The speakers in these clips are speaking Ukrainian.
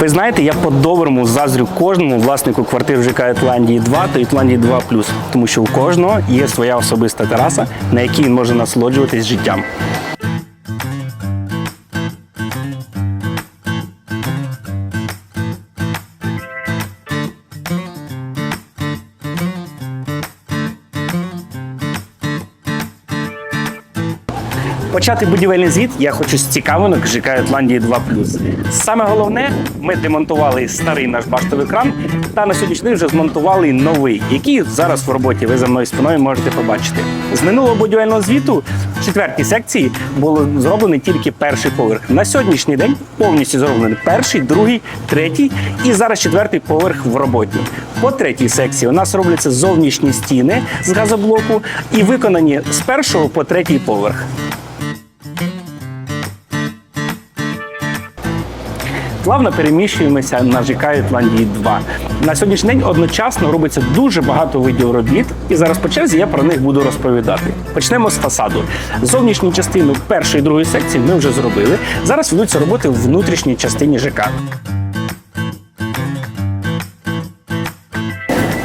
Ви знаєте, я по-доброму заздрю кожному власнику квартир в ЖК Ітландії 2 та Ітландії 2 тому що у кожного є своя особиста тераса, на якій він може насолоджуватись життям. Почати будівельний звіт я хочу з цікавинок ЖК Ітландії 2 Саме головне, ми демонтували старий наш баштовий кран, та на сьогоднішній вже змонтували новий, який зараз в роботі ви за мною спиною можете побачити. З минулого будівельного звіту в четвертій секції було зроблений тільки перший поверх. На сьогоднішній день повністю зроблений перший, другий, третій і зараз четвертий поверх в роботі. По третій секції у нас робляться зовнішні стіни з газоблоку і виконані з першого по третій поверх. Плавно переміщуємося на ЖК Ітландії 2. На сьогоднішній день одночасно робиться дуже багато видів робіт, і зараз по черзі я про них буду розповідати. Почнемо з фасаду. Зовнішню частину першої і другої секції ми вже зробили. Зараз ведуться роботи в внутрішній частині ЖК.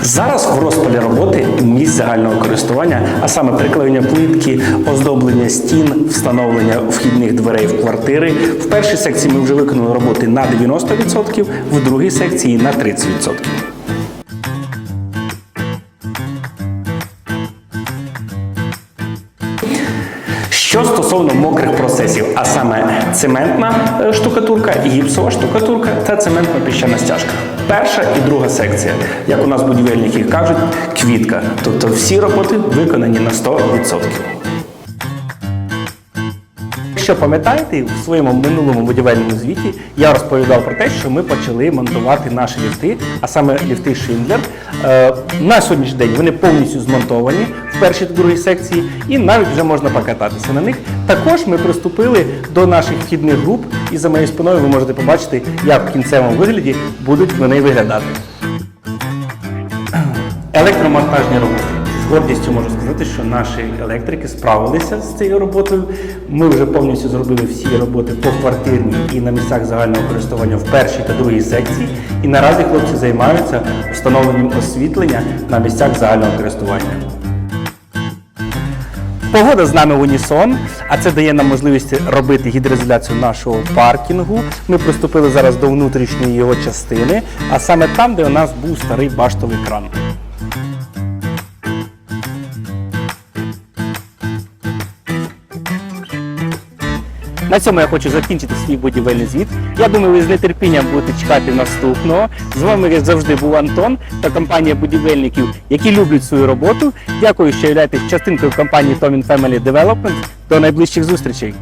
Зараз в розпалі роботи місць загального користування, а саме приклеєння плитки, оздоблення стін, встановлення вхідних дверей в квартири. В першій секції ми вже виконали роботи на 90%, в другій секції на 30%. Що стосовно мокрих процесів, а саме цементна е, штукатурка, гіпсова штукатурка та цементна піщана стяжка. Перша і друга секція, як у нас будівельники кажуть, квітка. Тобто всі роботи виконані на 100%. Якщо пам'ятаєте, в своєму минулому будівельному звіті я розповідав про те, що ми почали монтувати наші ліфти, а саме ліфти Шиндлер. На сьогоднішній день вони повністю змонтовані в першій та другій секції, і навіть вже можна покататися на них. Також ми приступили до наших вхідних груп, і за моєю спиною ви можете побачити, як в кінцевому вигляді будуть вони виглядати. Електромонтажні роботи. Гордістю можу сказати, що наші електрики справилися з цією роботою. Ми вже повністю зробили всі роботи по квартирній і на місцях загального користування в першій та другій секції. І наразі хлопці займаються встановленням освітлення на місцях загального користування. Погода з нами в унісон, а це дає нам можливість робити гідроізоляцію нашого паркінгу. Ми приступили зараз до внутрішньої його частини, а саме там, де у нас був старий баштовий кран. На цьому я хочу закінчити свій будівельний звіт. Я думаю, ви з нетерпінням будете чекати наступного. З вами, як завжди, був Антон та компанія будівельників, які люблять свою роботу. Дякую, що являєтесь частинкою компанії Tomin Family Development. До найближчих зустрічей.